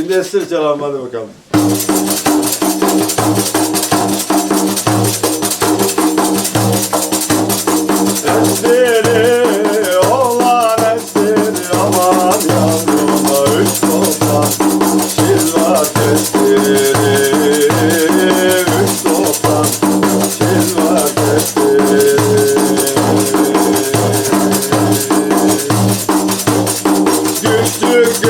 Şimdi esir çalalım hadi bakalım. Esiri olan üç topla Şillat üç topla Şillat esiri Güçlük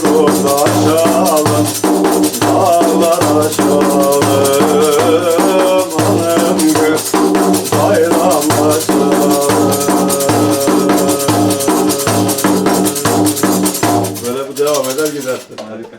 Okulda çalın, dağlara çalın Hanım kız bayramda Böyle bu devam eder gider. Harika.